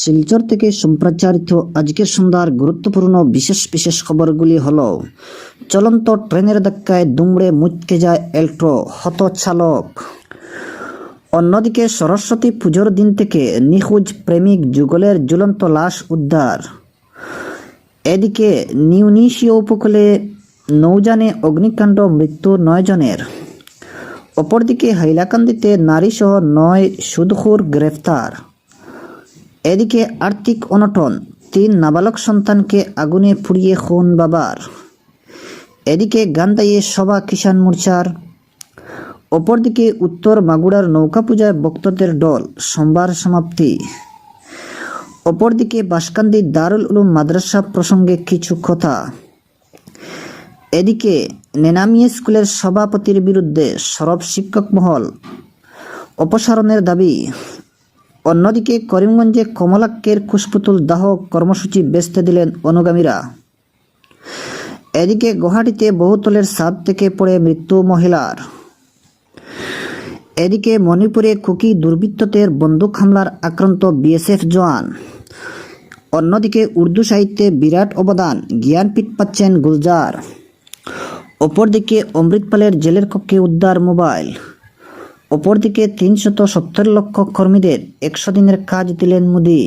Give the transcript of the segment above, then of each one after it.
শিলচর থেকে সম্প্রচারিত আজকের সন্ধ্যার গুরুত্বপূর্ণ বিশেষ বিশেষ খবরগুলি হল, চলন্ত ট্রেনের ধাক্কায় দুমড়ে মুচকে যায় এল্ট্রো হতচালক অন্যদিকে সরস্বতী পুজোর দিন থেকে নিখোঁজ প্রেমিক যুগলের ঝুলন্ত লাশ উদ্ধার। এদিকে নিউনিশীয় উপকূলে নৌযানে অগ্নিকাণ্ড মৃত্যু নয় জনের। অপরদিকে হাইলাকান্দিতে নারীসহ নয় সুদখুর গ্রেফতার। এদিকে আর্থিক অনটন, তিন নাবালক সন্তানকে আগুনে পুড়িয়ে খুন বাবার। এদিকে গান্দাইয়ে সভা কিষাণ মোর্চার। অপরদিকে উত্তর মাগুরার নৌকা পূজায় ভক্তদের দল, সোমবার সমাপ্তি। অপরদিকে বাসকান্দি দারুল উলুম মাদ্রাসা প্রসঙ্গে কিছু কথা। এদিকে নেনামিয়া স্কুলের সভাপতির বিরুদ্ধে সরব শিক্ষক মহল। অপসারণের দাবি অন্যদিকে করিমগঞ্জে কমলাক্যের কুশপুতুল দাহ কর্মসূচি বেচতে দিলেন অনুগামীরা। এদিকে গুয়াহাটিতে বহুতলের ছাদ থেকে পড়ে মৃত্যু মহিলার। এদিকে মণিপুরে কুকি দুর্বৃত্তদের বন্দুক হামলার আক্রান্ত বিএসএফ জওয়ান। অন্যদিকে উর্দু সাহিত্যে বিরাট অবদান জ্ঞানপীঠ পাচ্ছেন গুলজার। অপরদিকে অমৃতপালের জেলের কক্ষে উদ্ধার মোবাইল। অপরদিকে তিনশত সত্তর লক্ষ কর্মীদের একশো দিনের কাজ দিলেন মোদি।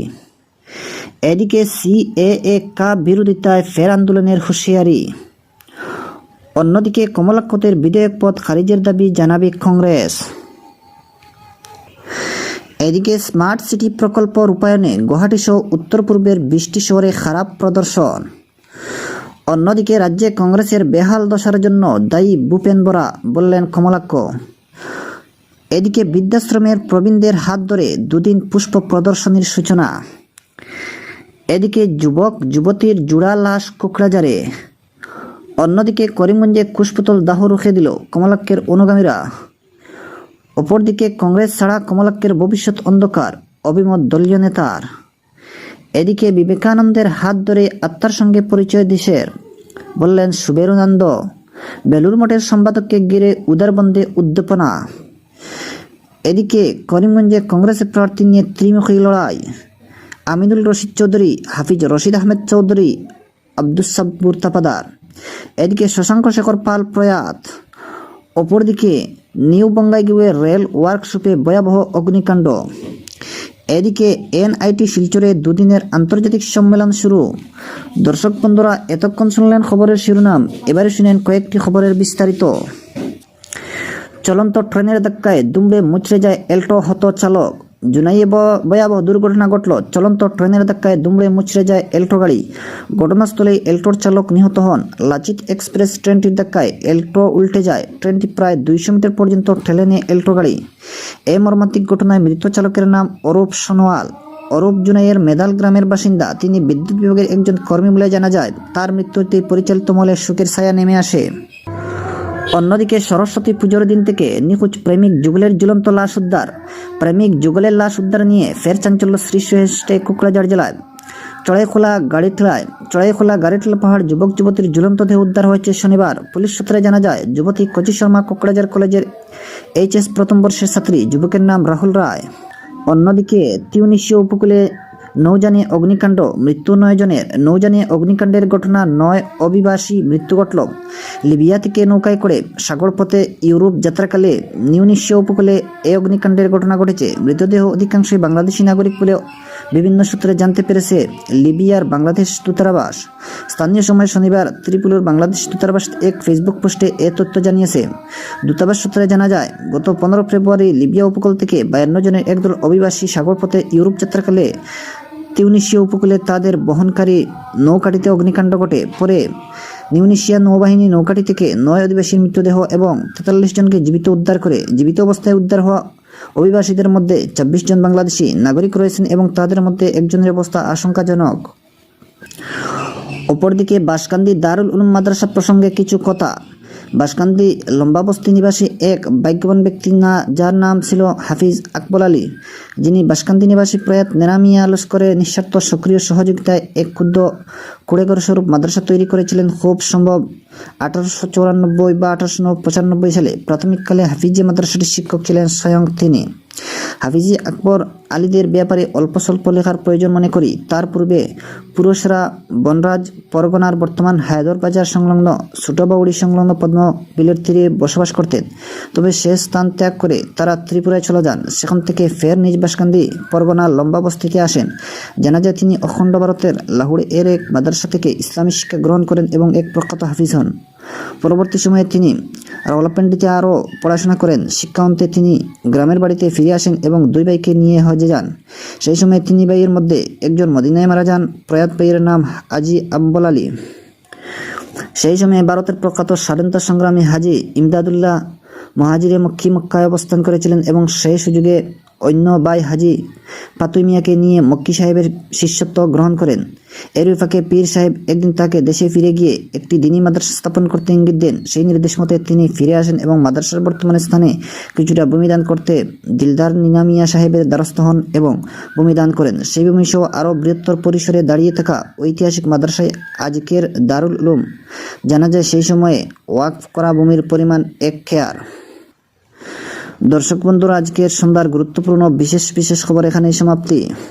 এদিকে সিএএ কা বিরোধিতায় ফের আন্দোলনের হুঁশিয়ারি। অন্যদিকে কমলাক্ষতের বিধেয়ক পদ খারিজের দাবি জানাবে কংগ্রেস। এদিকে স্মার্ট সিটি প্রকল্প রূপায়ণে গুয়াহাটি সহ উত্তর পূর্বের বৃষ্টি শহরে খারাপ প্রদর্শন। অন্যদিকে রাজ্যে কংগ্রেসের বেহাল দশার জন্য দায়ী ভূপেন বরা বললেন কমলাক্ষ। এদিকে বৃদ্ধাশ্রমের প্রবীণদের হাত ধরে দুদিন পুষ্প প্রদর্শনীর সূচনা। এদিকে যুবক, যুবতীর জুড়া লাশ কোকড়াজারে অন্যদিকে করিমগঞ্জে কুশপুতল দাহ রুখে দিল কমলাক্যের অনুগামীরা। অপরদিকে কংগ্রেস ছাড়া কমলাক্যের ভবিষ্যৎ অন্ধকার, অভিমত দলীয় নেতার। এদিকে বিবেকানন্দের হাত ধরে আত্মার সঙ্গে পরিচয় দিশের বললেন সুবেরুনন্দ বেলুর মঠের সম্পাদককে ঘিরে উদারবন্দে উদ্দীপনা। এদিকে করিমগঞ্জে কংগ্রেসের প্রার্থী নিয়ে ত্রিমুখী লড়াই। আমিনুল রশিদ চৌধুরী, হাফিজ রশিদ আহমেদ চৌধুরী, আব্দুস সাব্বুর তাপাদার এদিকে শশাঙ্ক শেখর পাল প্রয়াত। অপরদিকে নিউ বঙ্গাইগুয়ে রেল ওয়ার্কশপে ভয়াবহ অগ্নিকাণ্ড। এদিকে এনআইটি শিলচরে দুদিনের আন্তর্জাতিক সম্মেলন শুরু। দর্শক বন্ধুরা, এতক্ষণ শুনলেন খবরের শিরোনাম। এবারে শুনেন কয়েকটি খবরের বিস্তারিত। চলন্ত ট্রেনের ধাক্কায় দুমড়ে মুচড়ে যায় এল্টো হত চালক জুনাইয়ে ভয়াবহ দুর্ঘটনা ঘটল। চলন্ত ট্রেনের ধাক্কায় দুমড়ে মুচড়ে যায় এল্টো গাড়ি। ঘটনাস্থলে এল্টোর চালক নিহত হন। লাচিত এক্সপ্রেস ট্রেনটির ধাক্কায় এল্টো উল্টে যায়। ট্রেনটি প্রায় দুইশো মিটার পর্যন্ত ঠেলে নেয় এল্টো গাড়ি। এই মর্মান্তিক ঘটনায় মৃত চালকের নাম অরূপ সোনোয়াল। অরূপ জুনাইয়ের মেদাল গ্রামের বাসিন্দা। তিনি বিদ্যুৎ বিভাগের একজন কর্মী বলে জানা যায়, তার মৃত্যুতে পরিচালিত মলে শোকের ছায়া নেমে আসে। অন্যদিকে সরস্বতী পুজোর দিন থেকে নিখোঁজ প্রেমিক যুগলের ঝুলন্ত লাশ উদ্ধার। প্রেমিক যুগলের লাশ উদ্ধার নিয়ে ফের চাঞ্চল্য সৃষ্টি হয়েছে কুকড়াঝাড় জেলায়। চড়াইখোলা গাড়িঠেলায়, চড়াইখোলা গাড়িঠেলা পাহাড় যুবক যুবতীর ঝুলন্ত দেহ উদ্ধার হয়েছে শনিবার। পুলিশ সূত্রে জানা যায়, যুবতী কচি শর্মা কোকড়াঝাড় কলেজের এইচএস প্রথম বর্ষের ছাত্রী, যুবকের নাম রাহুল রায়। অন্যদিকে তিউনিশীয় উপকূলে নৌযানে অগ্নিকাণ্ড, মৃত্যু নয় জনের নৌযানে অগ্নিকাণ্ডের ঘটনা নয় অভিবাসী মৃত্যু ঘটল। লিবিয়া থেকে নৌকায় করে সাগরপথে ইউরোপ যাত্রাকালে নিউনিশিয়া উপকূলে এ অগ্নিকাণ্ডের ঘটনা ঘটেছে। মৃতদেহ অধিকাংশই বাংলাদেশি নাগরিক বলে বিভিন্ন সূত্রে জানতে পেরেছে লিবিয়ার বাংলাদেশ দূতাবাস। স্থানীয় সময় শনিবার ত্রিপুরার বাংলাদেশ দূতাবাস এক ফেসবুক পোস্টে এ তথ্য জানিয়েছে। দূতাবাস সূত্রে জানা যায়, গত পনেরো ফেব্রুয়ারি লিবিয়া উপকূল থেকে বায়ান্ন জনের একদল অভিবাসী সাগরপথে ইউরোপ যাত্রাকালে তিউনিশীয় উপকূলে তাদের বহনকারী নৌকাটিতে অগ্নিকাণ্ড ঘটে। পরে নিউনিশিয়া নৌবাহিনী নৌকাটি থেকে নয় অধিবাসীর মৃতদেহ এবং তেতাল্লিশ জনকে জীবিত উদ্ধার করে জীবিত অবস্থায় উদ্ধার হওয়া অভিবাসীদের মধ্যে ছাব্বিশ জন বাংলাদেশি নাগরিক রয়েছেন এবং তাদের মধ্যে একজনের অবস্থা আশঙ্কাজনক। অপরদিকে বাসকান্দি দারুল উলুম মাদ্রাসা প্রসঙ্গে কিছু কথা। বাসকান্দি লম্বাবস্তি নিবাসী এক ভাগ্যবান ব্যক্তি না, যার নাম ছিল হাফিজ আকবর আলী, যিনি বাসকান্দি নিবাসী প্রয়াত নেরামিয়া লস্করে নিঃস্বার্থ সক্রিয় সহযোগিতায় এক ক্ষুদ্র কুড়েঘর স্বরূপ মাদ্রাসা তৈরি করেছিলেন খুব সম্ভব আঠারোশো চৌরানব্বই বা আঠারোশো পঁচানব্বই সালে। প্রাথমিককালে হাফিজে মাদ্রাসাটির শিক্ষক ছিলেন স্বয়ং তিনি। হাফিজি আকবর আলীদের ব্যাপারে অল্প স্বল্প লেখার প্রয়োজন মনে করি। তার পূর্বে পুরুষরা বনরাজ পরগনার বর্তমান হায়দর বাজার সংলগ্ন ছোটবাউড়ি সংলগ্ন পদ্ম বিলের তীরে বসবাস করতেন। তবে সে স্থান ত্যাগ করে তারা ত্রিপুরায় চলে যান। সেখান থেকে ফের নিজ বাসকান্দি পরগনার লম্বা বস্তিতে আসেন। জানা যায়, তিনি অখণ্ড ভারতের লাহুড় এর এক মাদ্রাসা থেকে ইসলামী শিক্ষা গ্রহণ করেন এবং এক প্রখ্যাত হাফিজ হন। পরবর্তী সময়ে তিনি রাওলাপিন্ডিতে আরও পড়াশোনা করেন শিক্ষা অন্তে তিনি গ্রামের বাড়িতে ফিরে আসেন এবং দুই ভাইকে নিয়ে হজে যান। সেই সময় তিনি ভাইয়ের মধ্যে একজন মদিনায় মারা যান, প্রয়াত ভাইয়ের নাম আজি আব্বল আলী। সেই সময়ে ভারতের প্রখ্যাত স্বাধীনতা সংগ্রামী হাজি ইমদাদুল্লাহ মহাজিরে মক্কি মক্কায় অবস্থান করেছিলেন এবং সেই সুযোগে অন্য বাই হাজি পাতুই মিয়াকে নিয়ে মক্কি সাহেবের শিষ্যত্ব গ্রহণ করেন। এর ফাঁকে পীর সাহেব একদিন তাকে দেশে ফিরে গিয়ে একটি দিনী মাদ্রাসা স্থাপন করতে ইঙ্গিত দেন। সেই নির্দেশ মতে তিনি ফিরে আসেন এবং মাদ্রাসার বর্তমান স্থানে কিছুটা ভূমিদান করতে দিলদার নিনামিয়া সাহেবের দ্বারস্থ হন এবং ভূমিদান করেন। সেই ভূমি সহ আরও বৃহত্তর পরিসরে দাঁড়িয়ে থাকা ঐতিহাসিক মাদ্রাসায় আজকের দারুল উলুম জানা যায় সেই সময়ে ওয়াকফ করা ভূমির পরিমাণ এক খেয়ার। দর্শক বন্ধুরা আজকের সন্ধ্যার গুরুত্বপূর্ণ বিশেষ বিশেষ খবর এখানেই সমাপ্তি।